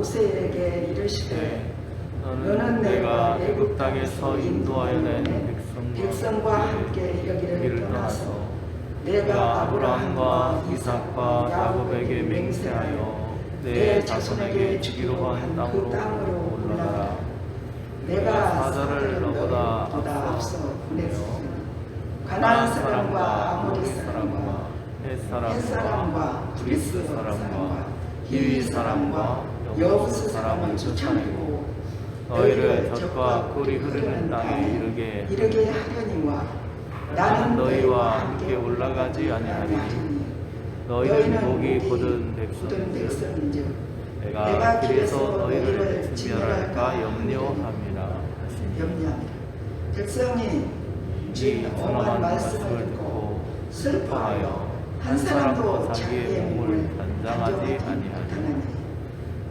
모세에게 이르시되 네. 너는 내가 애굽 땅에서 인도하여 낸 백성과, 함께 여기를 떠나서 내가 아브라함과 이삭과 야곱에게 맹세하여 내 자손에게 주기로 한 땅으로 올라가라. 내가 사자를 너보다 앞서 보냈으니 가나안 사람과 아모리 사람과 햇 사람과 그리스 사람과 히위 사람과 여부스 사람을 쫓아내고 너희를 젖과 꿀이 흐르는 땅에 이르게 이르게 하려니와 나는 너희와 함께 올라가지 아니하리니 너희는 목이 곧은 백성인즉 내가 길에서 너희를 진멸할까 염려함이라 염려합니다. 백성이 이 주인 엄한 말씀을 듣고 슬퍼하여 한 사람도 자기의 몸을 단장하지 아니하니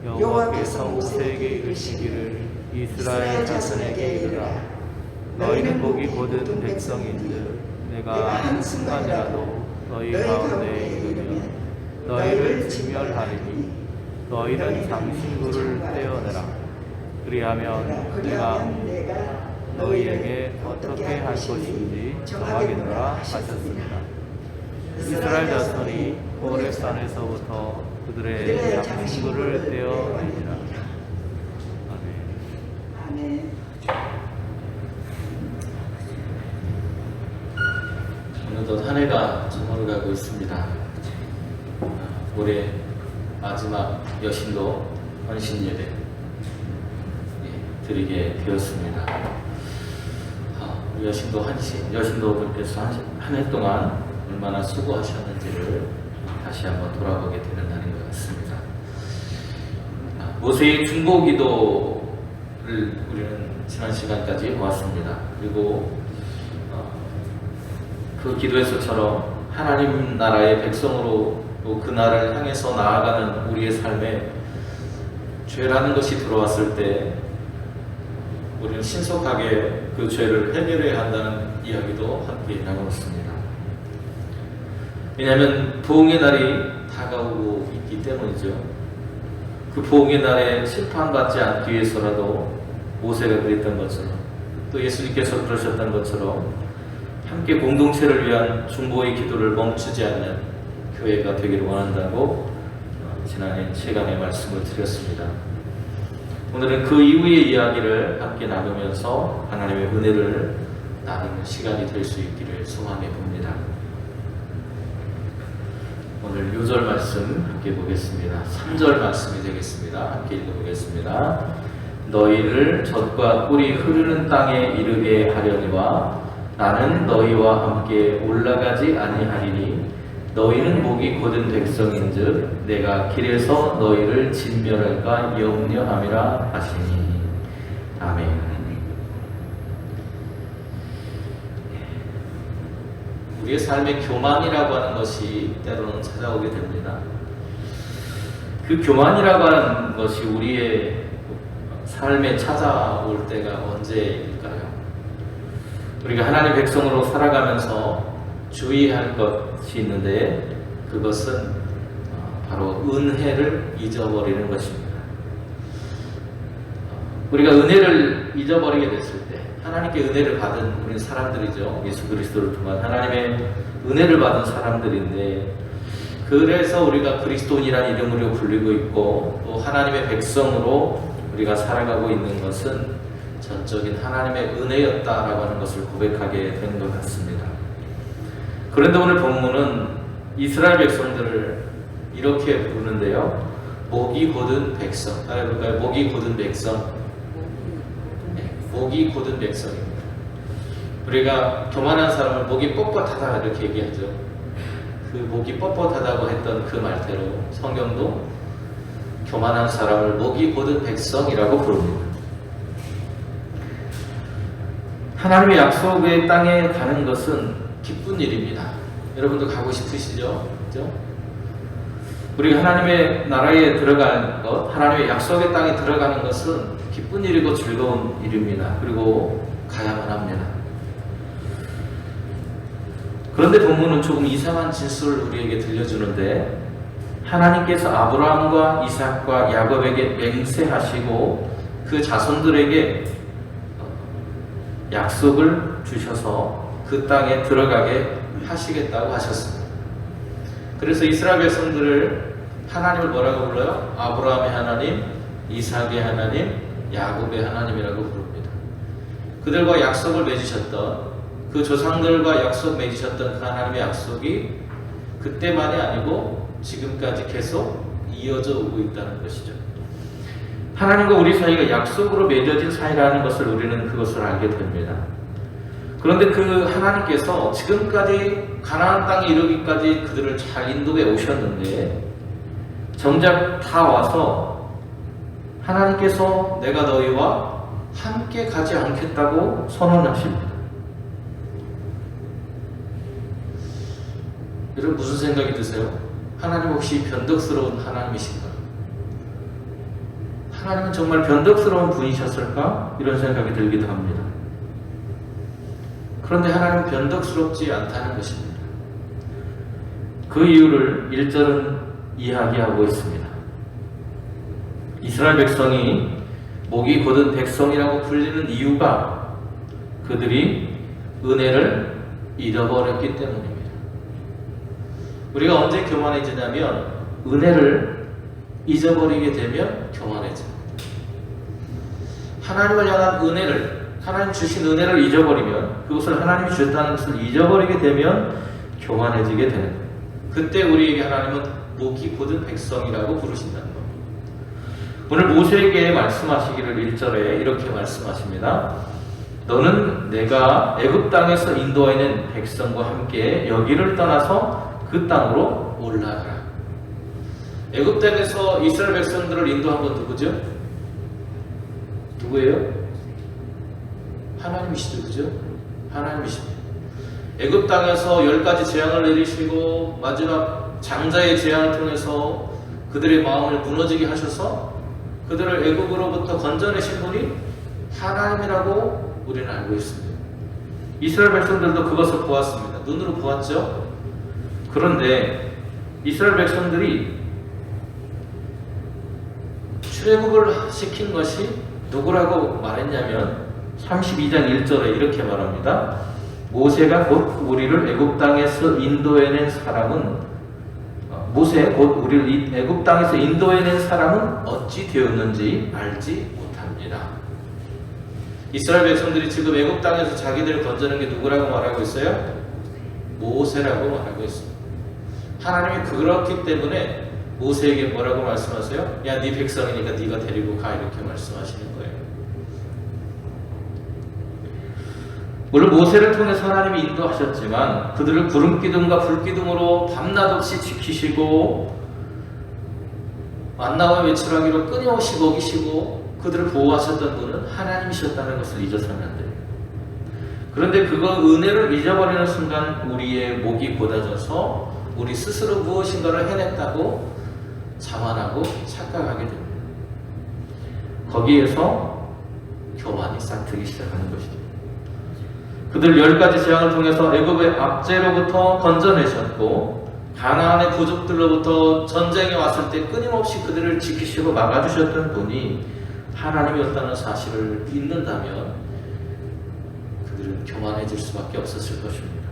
여호와께서 모세에게 이르시기를 이스라엘 자손에게 이르라. 너희는 복이 곧은 백성인즉 내가 한 순간이라도 너희 가운데 이르면 너희를 진멸하리니 너희는 장신구를 떼어내라. 그리하면 내가 너희에게 어떻게 할 것인지 정하겠노라 하셨습니다. 이스라엘 자손이 호렙산에서부터 그들의 장신구를 떼어내니라. 아멘. 아멘. 어느덧 한 해가 저물어 가고 있습니다. 아, 올해 마지막 여신도 헌신 예배 예, 드리게 되었습니다. 아, 여신도 헌신, 여신도 분께서 한 해 동안 얼마나 수고하셨는지를 다시 한번 돌아보게 되는. 아, 모세의 중보 기도를 우리는 지난 시간까지 보았습니다. 그리고 어, 그 기도에서처럼 하나님 나라의 백성으로 또그 나라를 향해서 나아가는 우리의 삶에 죄라는 것이 들어왔을 때 우리는 신속하게 그 죄를 해결해야 한다는 이야기도 함께 나누었습니다. 왜냐하면 보응의 날이 다가오고 있기 때문이죠. 그 보응의 날에 심판받지 않기 위해서라도 모세가 그랬던 것처럼 또 예수님께서 그러셨던 것처럼 함께 공동체를 위한 중보의 기도를 멈추지 않는 교회가 되기를 원한다고 어, 지난해 체감의 말씀을 드렸습니다. 오늘은 그 이후의 이야기를 함께 나누면서 하나님의 은혜를 나누는 시간이 될 수 있기를 소망해 봅니다. 오늘 요절 말씀 함께 보겠습니다. 3절 말씀이 되겠습니다. 함께 읽어보겠습니다. 너희를 젖과 꿀이 흐르는 땅에 이르게 하려니와 나는 너희와 함께 올라가지 아니하리니 너희는 목이 곧은 백성인즉 내가 길에서 너희를 진멸할까 염려함이라 하시니 아멘. 우리의 삶에 교만이라고 하는 것이 때로는 찾아오게 됩니다. 그 교만이라고 하는 것이 우리의 삶에 찾아올 때가 언제일까요? 우리가 하나님 백성으로 살아가면서 주의할 것이 있는데 그것은 어, 바로 은혜를 잊어버리는 것입니다. 어, 우리가 은혜를 잊어버리게 됐을 때 하나님께 은혜를 받은 우리 사람들이죠. 예수 그리스도를 통한 하나님의 은혜를 받은 사람들인데 그래서 우리가 그리스도인이라는 이름으로 불리고 있고 또 하나님의 백성으로 우리가 살아가고 있는 것은 전적인 하나님의 은혜였다라고 하는 것을 고백하게 된 것 같습니다. 그런데 오늘 본문은 이스라엘 백성들을 이렇게 부르는데요. 목이 곧은 백성. 따라해 볼까요? 목이 곧은 백성. 네, 목이 곧은 백성입니다. 우리가 교만한 사람을 목이 뻣뻣하다 이렇게 얘기하죠. 그 목이 뻣뻣하다고 했던 그 말대로 성경도 교만한 사람을 목이 곧은 백성이라고 부릅니다. 하나님의 약속의 땅에 가는 것은 기쁜 일입니다. 여러분도 가고 싶으시죠? 그죠? 우리가 하나님의 나라에 들어가는 것, 하나님의 약속의 땅에 들어가는 것은 기쁜 일이고 즐거운 일입니다. 그리고 가야만 합니다. 그런데 본문은 조금 이상한 진술을 우리에게 들려주는데 하나님께서 아브라함과 이삭과 야곱에게 맹세하시고 그 자손들에게 어, 약속을 주셔서 그 땅에 들어가게 하시겠다고 하셨습니다. 그래서 이스라엘 백성들을 하나님을 뭐라고 불러요? 아브라함의 하나님, 이삭의 하나님, 야곱의 하나님이라고 부릅니다. 그들과 약속을 맺으셨던 그 조상들과 약속 맺으셨던 그 하나님의 약속이 그때만이 아니고 지금까지 계속 이어져 오고 있다는 것이죠. 하나님과 우리 사이가 약속으로 맺어진 사이라는 것을 우리는 그것을 알게 됩니다. 그런데 그 하나님께서 지금까지 가나안 땅에 이르기까지 그들을 잘 인도해 오셨는데 정작 다 와서 하나님께서 내가 너희와 함께 가지 않겠다고 선언하십니다. 여러분 무슨 생각이 드세요? 하나님 혹시 변덕스러운 하나님이신가? 하나님은 정말 변덕스러운 분이셨을까? 이런 생각이 들기도 합니다. 그런데 하나님은 변덕스럽지 않다는 것입니다. 그 이유를 1절은 이야기하고 있습니다. 이스라엘 백성이 목이 곧은 백성이라고 불리는 이유가 그들이 은혜를 잃어버렸기 때문입니다. 우리가 언제 교만해지냐면 은혜를 잊어버리게 되면 교만해집니다. 하나님을 향한 은혜를 하나님 주신 은혜를 잊어버리면 그것을 하나님이 주셨다는 것을 잊어버리게 되면 교만해지게 되는 거예요. 그때 우리에게 하나님은 목이 곧은 백성이라고 부르신다는 겁니다. 오늘 모세에게 말씀하시기를 1절에 이렇게 말씀하십니다. 너는 내가 애굽 땅에서 인도하는 백성과 함께 여기를 떠나서 그 땅으로 올라가라. 애굽 땅에서 이스라엘 백성들을 인도한 건 누구죠? 누구예요? 하나님이시죠, 그죠? 하나님이십니다. 애굽 땅에서 열 가지 재앙을 내리시고 마지막 장자의 재앙을 통해서 그들의 마음을 무너지게 하셔서 그들을 애굽으로부터 건져내신 분이 하나님이라고 우리는 알고 있습니다. 이스라엘 백성들도 그것을 보았습니다. 눈으로 보았죠. 그런데 이스라엘 백성들이 출애굽을 시킨 것이 누구라고 말했냐면 32장 1절에 이렇게 말합니다. 모세가 곧 우리를 애굽 땅에서 인도해낸 사람은 어, 모세 곧 우리를 이 애굽 땅에서 인도해낸 사람은 어찌 되었는지 알지 못합니다. 이스라엘 백성들이 지금 애굽 땅에서 자기들을 건져낸 게 누구라고 말하고 있어요? 모세라고 말하고 있습니다. 하나님이 그렇기 때문에 모세에게 뭐라고 말씀하세요? 야, 네 백성이니까 네가 데리고 가 이렇게 말씀하시는 거예요. 물론 모세를 통해서 하나님이 인도하셨지만 그들을 구름 기둥과 불 기둥으로 밤낮 없이 지키시고 만나와 외출하기로 끊임없이 먹이시고 그들을 보호하셨던 분은 하나님이셨다는 것을 잊어서는 안 돼요. 그런데 그거 은혜를 잊어버리는 순간 우리의 목이 곧아져서 우리 스스로 무엇인가를 해냈다고 자만하고 착각하게 됩니다. 거기에서 교만이 싹트기 시작하는 것이죠. 그들 열 가지 재앙을 통해서 애굽의 압제로부터 건져내셨고 가나안의 부족들로부터 전쟁에 왔을 때 끊임없이 그들을 지키시고 막아주셨던 분이 하나님이었다는 사실을 믿는다면 그들은 교만해질 수밖에 없었을 것입니다.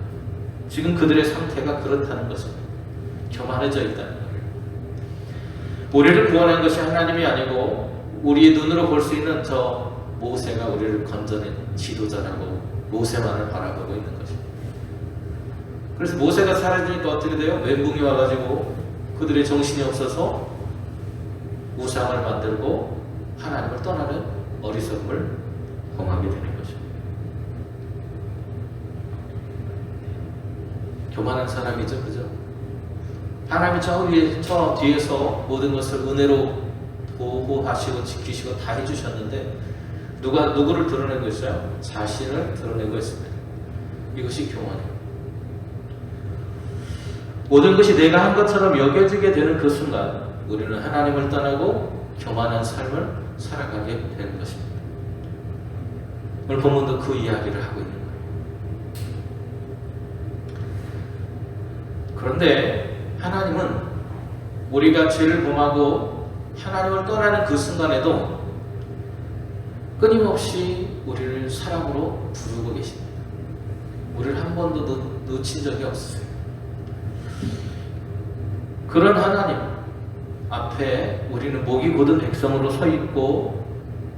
지금 그들의 상태가 그렇다는 것입니다. 교만해져 있다는 거예요. 우리를 구원한 것이 하나님이 아니고 우리의 눈으로 볼 수 있는 저 모세가 우리를 건져낸 지도자라고 모세만을 바라보고 있는 것입니다. 그래서 모세가 사라지니까 어떻게 돼요? 멘붕이 와가지고 그들의 정신이 없어서 우상을 만들고 하나님을 떠나는 어리석음을 범하게 되는 것입니다. 교만한 사람이죠, 그죠? 하나님이 저 위에, 저 뒤에서 모든 것을 은혜로 보호하시고 지키시고 다 해주셨는데 누가 누구를 드러내고 있어요? 자신을 드러내고 있습니다. 이것이 교만이에요. 모든 것이 내가 한 것처럼 여겨지게 되는 그 순간 우리는 하나님을 떠나고 교만한 삶을 살아가게 되는 것입니다. 오늘 본문도 그 이야기를 하고 있는. 그런데 하나님은 우리가 죄를 범하고 하나님을 떠나는 그 순간에도 끊임없이 우리를 사랑으로 부르고 계십니다. 우리를 한 번도 놓, 놓친 적이 없으세요. 그런 하나님 앞에 우리는 목이 곧은 백성으로 서 있고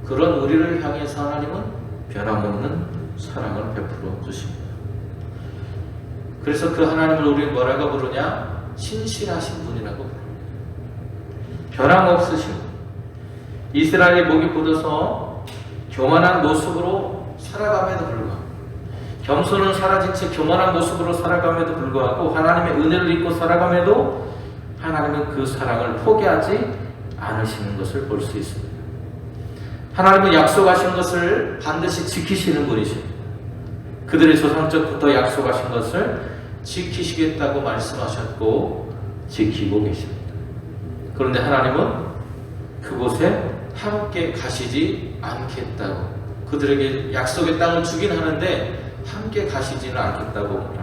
그런 우리를 향해서 하나님은 변함없는 사랑을 베풀어 주십니다. 그래서 그 하나님을 우리는 뭐라고 부르냐? 신실하신 분이라고 부릅니다. 변함없으신 분. 이스라엘의 목이 굳어서 교만한 모습으로 살아감에도 불구하고 겸손은 사라진 채 교만한 모습으로 살아감에도 불구하고 하나님의 은혜를 입고 살아감에도 하나님은 그 사랑을 포기하지 않으시는 것을 볼 수 있습니다. 하나님은 약속하신 것을 반드시 지키시는 분이십니다. 그들의 조상적부터 약속하신 것을 지키시겠다고 말씀하셨고 지키고 계십니다. 그런데 하나님은 그곳에 함께 가시지 않겠다고 그들에게 약속의 땅을 주긴 하는데 함께 가시지는 않겠다고.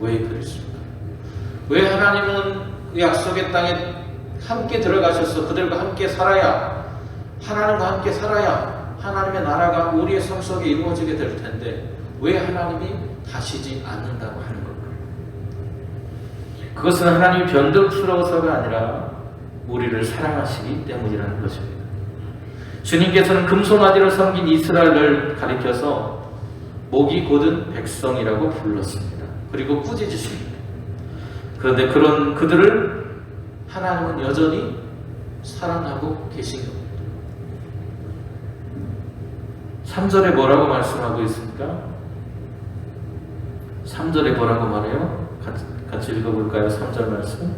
왜 그랬습니까? 왜 하나님은 그 약속의 땅에 함께 들어가셔서 그들과 함께 살아야 하나님과 함께 살아야 하나님의 나라가 우리의 삶 속에 이루어지게 될 텐데 왜 하나님이 가시지 않는다고 하는 걸까요? 그것은 하나님이 변덕스러워서가 아니라 우리를 사랑하시기 때문이라는 것입니다. 주님께서는 금송아지를 섬긴 이스라엘을 가리켜서 목이 곧은 백성이라고 불렀습니다. 그리고 꾸짖으십니다. 그런데 그런 그들을 하나님은 여전히 사랑하고 계신 겁니다. 3절에 뭐라고 말씀하고 있습니까? 3절에 뭐라고 말해요? 같이, 같이 읽어볼까요? 3절 말씀.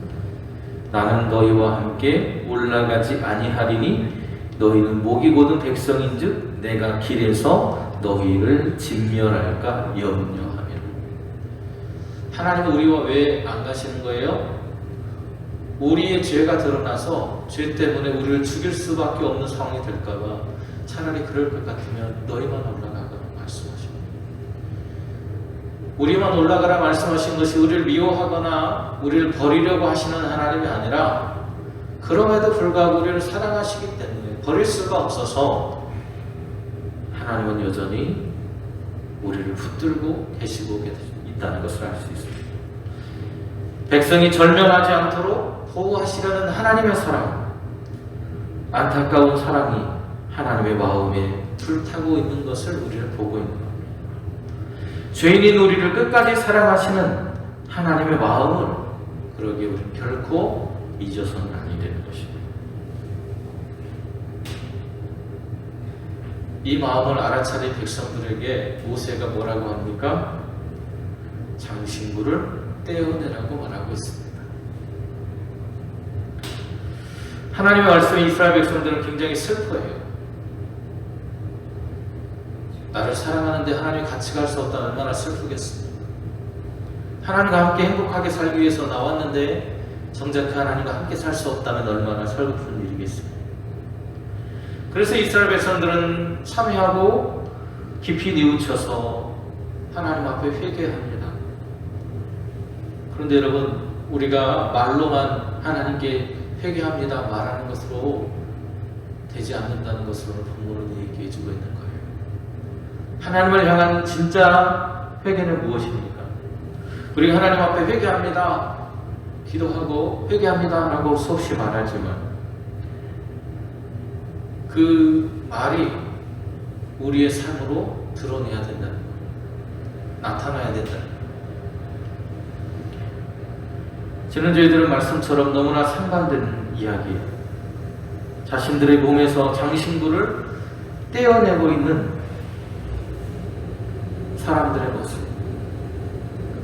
나는 너희와 함께 올라가지 아니하리니 너희는 목이 곧은 백성인즉 내가 길에서 너희를 진멸할까 염려하며 하나님은 우리와 왜 안 가시는 거예요? 우리의 죄가 드러나서 죄 때문에 우리를 죽일 수밖에 없는 상황이 될까봐 차라리 그럴 것 같으면 너희만 올라가라 말씀하십니다. 우리만 올라가라 말씀하신 것이 우리를 미워하거나 우리를 버리려고 하시는 하나님이 아니라 그럼에도 불구하고 우리를 사랑하시기 때문에 버릴 수가 없어서 하나님은 여전히 우리를 붙들고 계시고 있다는 것을 알 수 있습니다. 백성이 절명하지 않도록 보호하시려는 하나님의 사랑, 안타까운 사랑이 하나님의 마음에 불타고 있는 것을 우리는 보고 있는 겁니다. 죄인인 우리를 끝까지 사랑하시는 하나님의 마음을 그러기에 우리는 결코 잊어서는 아니 되는 것입니다. 이 마음을 알아차린 백성들에게 모세가 뭐라고 합니까? 장신구를 떼어내라고 말하고 있습니다. 하나님의 말씀에 이스라엘 백성들은 굉장히 슬퍼해요. 나를 사랑하는데 하나님이 같이 갈 수 없다면 얼마나 슬프겠습니까? 하나님과 함께 행복하게 살기 위해서 나왔는데 정작 그 하나님과 함께 살 수 없다면 얼마나 슬픈 일이겠습니까? 그래서 이스라엘 백성들은 참회하고 깊이 뉘우쳐서 하나님 앞에 회개합니다. 그런데 여러분 우리가 말로만 하나님께 회개합니다 말하는 것으로 되지 않는다는 오늘 본문은 얘기해 주고 있는 거예요. 하나님을 향한 진짜 회개는 무엇입니까? 우리가 하나님 앞에 회개합니다. 기도하고 회개합니다. 라고 수없이 말하지만 그 말이 우리의 삶으로 드러내야 거예요. 나타나야. 저는 저희들은 말씀처럼 너무나 상반된 이야기예요. 자신들의 몸에서 장신구를 떼어내고 있는 사람들의 모습.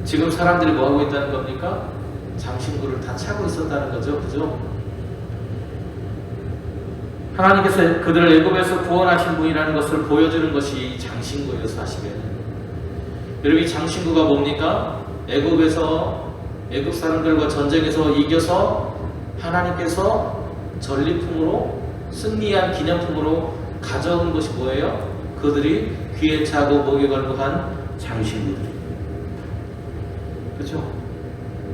지금 사람들이 뭐 하고 있다는 겁니까? 장신구를 다 차고 있었다는 거죠. 그죠? 하나님께서 그들을 애굽에서 구원하신 분이라는 것을 보여주는 것이 장신구예요, 사실은. 여러분 이 장신구가 뭡니까? 애굽에서 애굽 사람들과 전쟁에서 이겨서 하나님께서 전리품으로 승리한 기념품으로 가져온 것이 뭐예요? 그들이 귀에 차고 목에 걸고 한 장신구들. 그렇죠?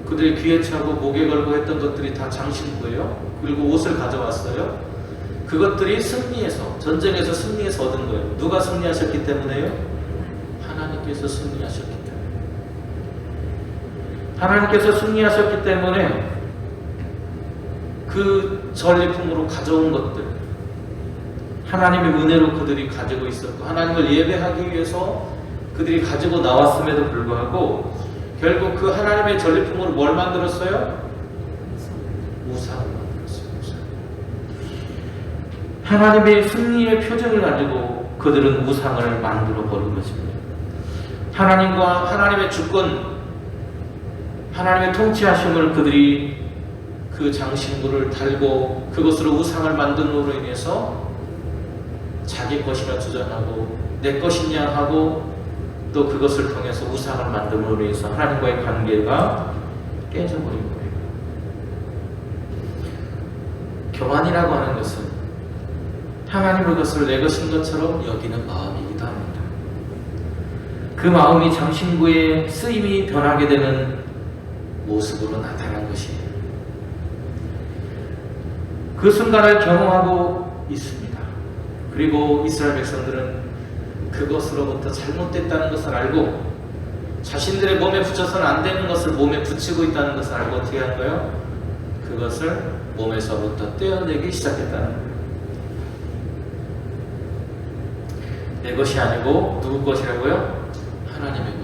그들이 귀에 차고 목에 걸고 했던 것들이 다 장신구예요. 그리고 옷을 가져왔어요. 그것들이 승리해서 전쟁에서 승리해서 얻은 거예요. 누가 승리하셨기 때문에요? 하나님께서 승리하셨기 때문에. 하나님께서 승리하셨기 때문에 그 전리품으로 가져온 것들 하나님의 은혜로 그들이 가지고 있었고 하나님을 예배하기 위해서 그들이 가지고 나왔음에도 불구하고 결국 그 하나님의 전리품으로 뭘 만들었어요? 우상. 하나님의 승리의 표정을 가지고 그들은 우상을 만들어 버린 것입니다. 하나님과 하나님의 주권, 하나님의 통치하심을 그들이 그 장신구를 달고 그것으로 우상을 만듦으로 인해서 자기 것이라 주장하고 내 것이냐 하고 또 그것을 통해서 우상을 만듦으로 인해서 하나님과의 관계가 깨져버린 거예요. 교만이라고 하는 것은 하나님의 것을 내 것인 것처럼 여기는 마음이기도 합니다. 그 마음이 장신구의 쓰임이 변하게 되는 모습으로 나타난 것이에요. 그 순간을 경험하고 있습니다. 그리고 이스라엘 백성들은 그것으로부터 잘못됐다는 것을 알고 자신들의 몸에 붙여서는 안 되는 것을 몸에 붙이고 있다는 것을 알고 어떻게 한 거예요? 그것을 몸에서부터 떼어내기 시작했다는 거예요. 내 것이 아니고 누구 것이라고요? 하나님의 것.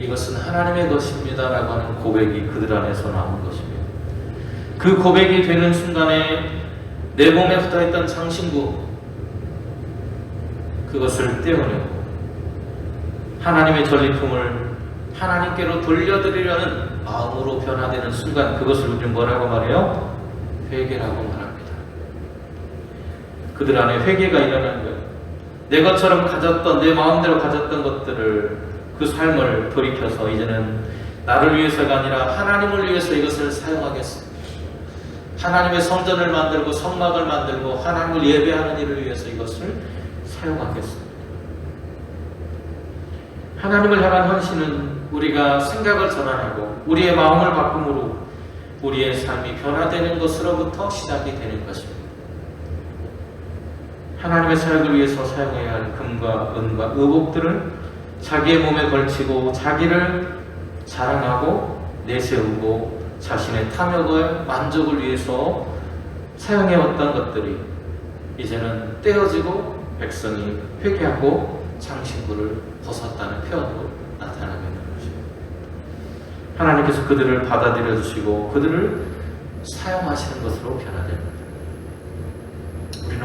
이것은 하나님의 것입니다라고 하는 고백이 그들 안에서 나온 것입니다. 그 고백이 되는 순간에 내 몸에 붙어있던 장신구 그것을 떼어내고 하나님의 전리품을 하나님께로 돌려드리려는 마음으로 변화되는 순간 그것을 우리는 뭐라고 말해요? 회개라고 말합니다. 그들 안에 회개가 일어나는 거예요. 내 것처럼 가졌던 내 마음대로 가졌던 것들을 그 삶을 돌이켜서 이제는 나를 위해서가 아니라 하나님을 위해서 이것을 사용하겠습니다. 하나님의 성전을 만들고 성막을 만들고 하나님을 예배하는 일을 위해서 이것을 사용하겠습니다. 하나님을 향한 헌신은 우리가 생각을 전환하고 우리의 마음을 바꿈으로 우리의 삶이 변화되는 것으로부터 시작이 되는 것입니다. 하나님의 사역을 위해서 사용해야 할 금과 은과 의복들을 자기의 몸에 걸치고 자기를 자랑하고 내세우고 자신의 탐욕을 만족을 위해서 사용해왔던 것들이 이제는 떼어지고 백성이 회개하고 장신구를 벗었다는 표현으로 나타나게 되는 것입니다. 하나님께서 그들을 받아들여 주시고 그들을 사용하시는 것으로 변화됩니다.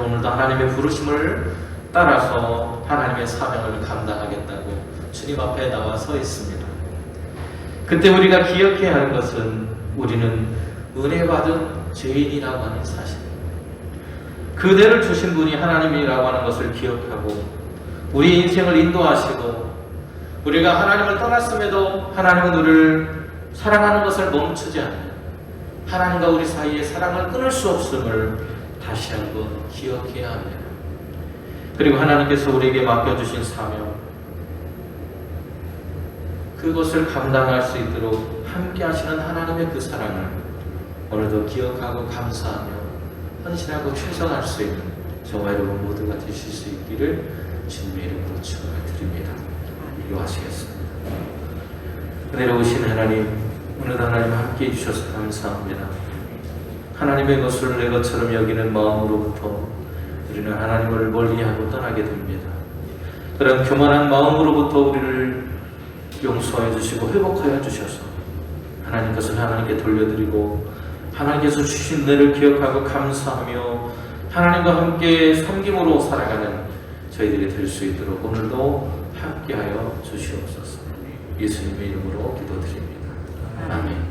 오늘도 하나님의 부르심을 따라서 하나님의 사명을 감당하겠다고 주님 앞에 나와 서 있습니다. 그때 우리가 기억해야 할 것은 우리는 은혜 받은 죄인이라고 하는 사실. 그대를 주신 분이 하나님이라고 하는 것을 기억하고 우리 인생을 인도하시고 우리가 하나님을 떠났음에도 하나님은 우리를 사랑하는 것을 멈추지 않아요. 하나님과 우리 사이의 사랑을 끊을 수 없음을 다시 한번 기억해야 합니다. 그리고 하나님께서 우리에게 맡겨주신 사명, 그것을 감당할 수 있도록 함께 하시는 하나님의 그 사랑을 오늘도 기억하고 감사하며 헌신하고 충성할 수 있는 저와 여러분 모두가 되실 수 있기를 주님의 이름으로 축원을 드립니다. 기도하시겠습니다. 은혜로우신 하나님, 오늘도 하나님 함께 해주셔서 감사합니다. 하나님의 것을 내 것처럼 여기는 마음으로부터 우리는 하나님을 멀리하고 떠나게 됩니다. 그런 교만한 마음으로부터 우리를 용서해 주시고 회복하여 주셔서 하나님 것을 하나님께 돌려드리고 하나님께서 주신 은혜를 기억하고 감사하며 하나님과 함께 섬김으로 살아가는 저희들이 될 수 있도록 오늘도 함께하여 주시옵소서. 예수님의 이름으로 기도드립니다. 아멘.